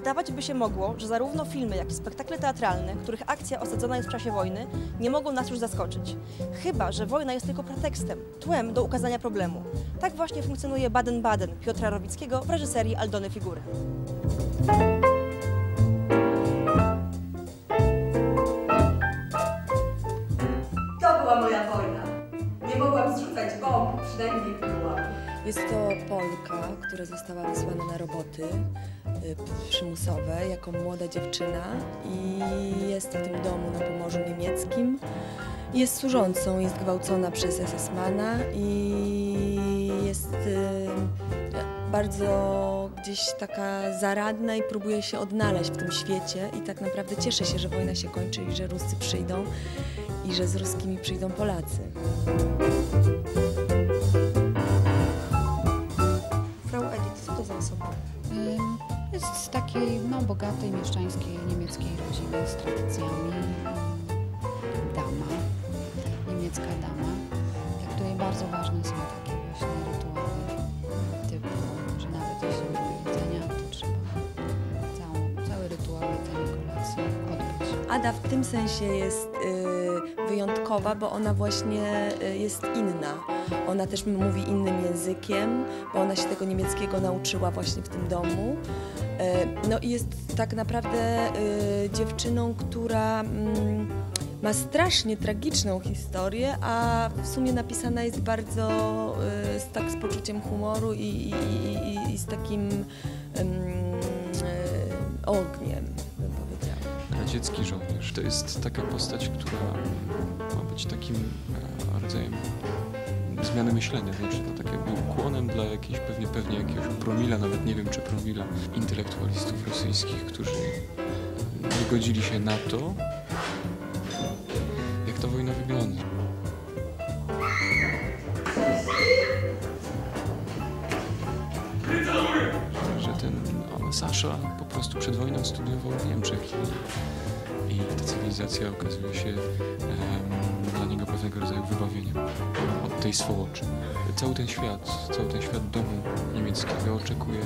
Zdawać by się mogło, że zarówno filmy, jak i spektakle teatralne, których akcja osadzona jest w czasie wojny, nie mogą nas już zaskoczyć. Chyba, że wojna jest tylko pretekstem, tłem do ukazania problemu. Tak właśnie funkcjonuje Baden-Baden Piotra Rowickiego w reżyserii Aldony Figury. To była moja wojna. Nie mogłam zrzucać bomb, przynajmniej była. Jest to Polka, która została wysłana na roboty przymusowe jako młoda dziewczyna i jest w tym domu na Pomorzu Niemieckim. Jest służącą, jest gwałcona przez SS-mana i jest y, bardzo gdzieś taka zaradna i próbuje się odnaleźć w tym świecie i tak naprawdę cieszy się, że wojna się kończy i że Ruscy przyjdą i że z Ruskimi przyjdą Polacy. Jest z takiej no, bogatej, mieszczańskiej, niemieckiej rodziny z tradycjami. Dama, niemiecka dama, dla której bardzo ważne są takie właśnie rytuały typu, że nawet jeśli nie lubi jedzenia, to trzeba całą, całe rytuały tej kolacji odbyć. Ada w tym sensie jest y, wyjątkowa, bo ona właśnie y, jest inna. Ona też mówi innym językiem, bo ona się tego niemieckiego nauczyła właśnie w tym domu. Y, no i jest tak naprawdę y, dziewczyną, która mm, ma strasznie tragiczną historię, a w sumie napisana jest bardzo y, z, tak z poczuciem humoru i, i, i, i z takim ym, y, ogniem. Radziecki żołnierz. To jest taka postać, która ma być takim e, rodzajem zmiany myślenia, znaczy to tak jakby ukłonem dla jakiejś, pewnie, pewnie jakiegoś promila, nawet nie wiem czy promila, intelektualistów rosyjskich, którzy nie godzili się na to, Sasza po prostu przed wojną studiował w Niemczech i, i ta cywilizacja okazuje się dla niego pewnego rodzaju wybawieniem od tej swołoczy. Cały ten świat, cały ten świat domu niemieckiego oczekuje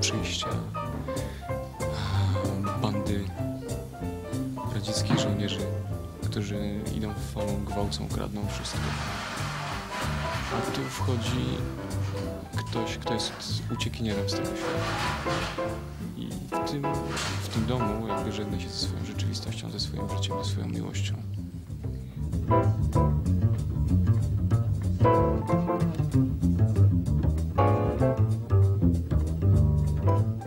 przyjścia bandy radzieckich żołnierzy, którzy idą falą, gwałcą, kradną wszystko. A tu wchodzi ktoś, kto jest uciekinierem z tego świata. I w tym, w tym domu jakby żegna się ze swoją rzeczywistością, ze swoim życiem, ze swoją miłością.